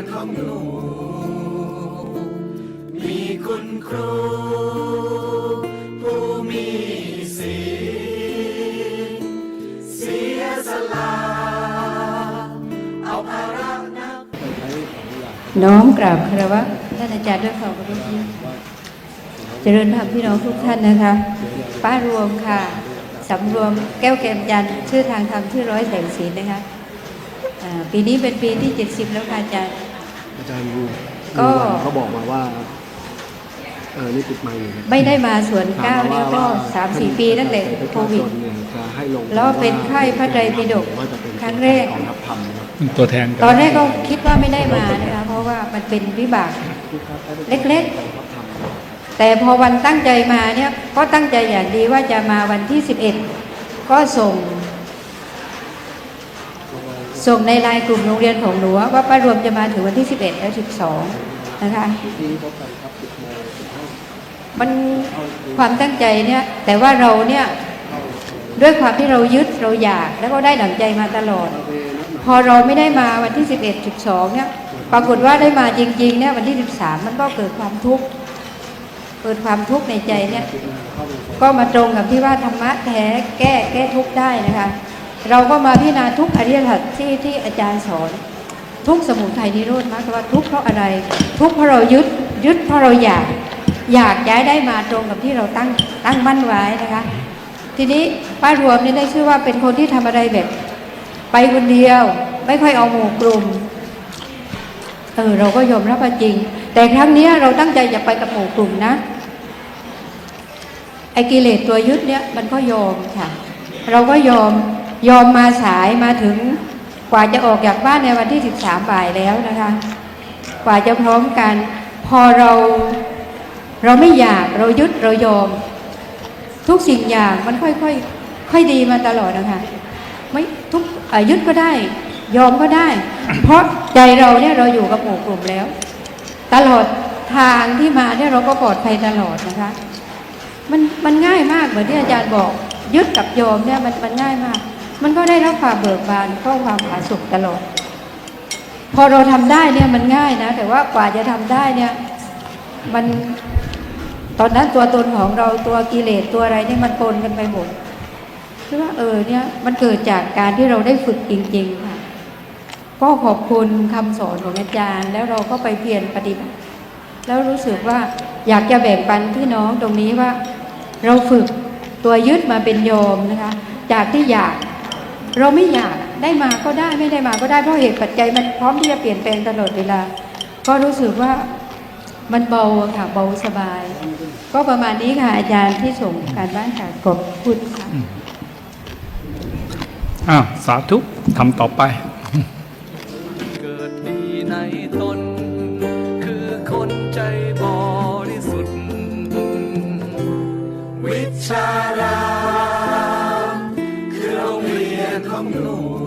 หนู มีคุณครู ผู้มีศีลเสียสละเอาภาระนับน้อมกราบคารวะท่านอาจารย์ด้วยความเคารพเจริญธรรมพี่น้องทุกท่านนะคะ ป้ารวมค่ะสำรวมแก้วแกมจันชื่อทางธรรมที่ร้อยแสงศีลนะคะปีนี้เป็นปีที่ 70 แล้วค่ะอาจารย์ อาจารย์บูก็มีวันเขาบอกมาว่าเออนี่ปิดไมค์อยู่ครับไม่ได้มาสวนถเก้ามาเนี่ยก็ว่าสามสี่ปีตั้งแต่ประโคชาชวิดนเนี่ยจะให้ลงแล้วเป็นไข้พระไตรปิฎกว่าจะเป็นครั้งแรกกองทัพธรรมนะครับตัวแทนตอนแรกก็คิดว่าไม่ได้มานะคะเพราะว่ามันเป็นวิบากเล็กกองทัพธรรมแต่พอวันตั้งใจมาเนี่ยก็ตั้งใจอย่างดีว่าจะมาวันที่11ก็ส่ง ส่งในไลน์กลุ่มโรงเรียนของหนูว่าป้ารวมจะมาถึงวันที่ 11 และ 12 นะคะมันความตั้งใจเนี่ยแต่ว่าเราเนี่ยด้วยความที่เรายึดเราอยากแล้วก็ได้ดั่งใจมาตลอด พอเราไม่ได้มาวันที่ 11 12 เนี่ยปรากฏว่าได้มาจริงๆเนี่ยวันที่ 13 มันก็เกิดความทุกข์เกิดความทุกข์ในใจเนี่ยก็มาตรงกับที่ว่าธรรมะแท้แก้แก้ทุกข์ได้นะคะ เราก็มาพิจารณาทุกอริยสัจที่ที่อาจารย์สอน ทุกสมุทัยนิโรธมรรคว่าทุกเพราะอะไร ทุกเพราะเรายึดยึดเพราะเราอยาก อยากย้ายได้มาตรงกับที่เราตั้งตั้งมั่นไว้นะคะ ทีนี้ป้ารวมนี่ได้ชื่อว่าเป็นคนที่ทำอะไรแบบ ไปคนเดียวไม่ค่อยเอาหมู่กลุ่มเออเราก็ยอมรับว่าจริง แต่ครั้งนี้เราตั้งใจจะไปกับหมู่กลุ่มนะไอ้กิเลสตัวยึดเนี่ยมันก็ยอมค่ะ เราก็ยอม ยอมมาสายมาถึงกว่าจะออกจากบ้านในวันที่ 13บ่ายแล้วนะคะ กว่าจะพร้อมกัน พอเราเราไม่อยากเรายึดเรายอม ทุกสิ่งอย่างมันค่อยๆค่อยดีมาตลอดนะคะไม่ทุกยึดก็ได้ ยอมก็ได้ เพราะใจเราเนี่ยเราอยู่กับหมู่กลุ่มแล้ว ตลอดทางที่มาเนี่ยเราก็ปลอดภัยตลอดนะคะมันมันง่ายมากเหมือนที่อาจารย์บอก ยึดกับโยมเนี่ยมันมันง่ายมาก มันก็ได้รับความเบิกบานก็ความผาสุกตลอด พอเราทำได้เนี่ยมันง่ายนะ แต่ว่ากว่าจะทำได้เนี่ย มันตอนนั้นตัวตนของเราตัวกิเลสตัวอะไรเนี่ยมันปนกันไปหมดคือว่าเออเนี่ยมันเกิดจากการที่เราได้ฝึกจริง ๆ ค่ะ ก็ขอบคุณคำสอนของอาจารย์ แล้วเราก็ไปเพียรปฏิบัติ แล้วรู้สึกว่าอยากจะแบ่งปันพี่น้องตรงนี้ว่า เราฝึกตัวยึดมาเป็นโยมนะคะ จากที่อยาก เราไม่อยากได้มาก็ได้ไม่ได้มาก็ได้เพราะเหตุปัจจัยมันพร้อมที่จะเปลี่ยนแปลงตลอดเวลา ก็รู้สึกว่ามันเบาค่ะเบาสบาย ก็ประมาณนี้ค่ะอาจารย์ที่ส่งการบ้านค่ะกบพูดค่ะอ้าวสาธุทำต่อไป เกิดดีในตน คือคนใจบริสุทธิ์วิชารา from the Lord.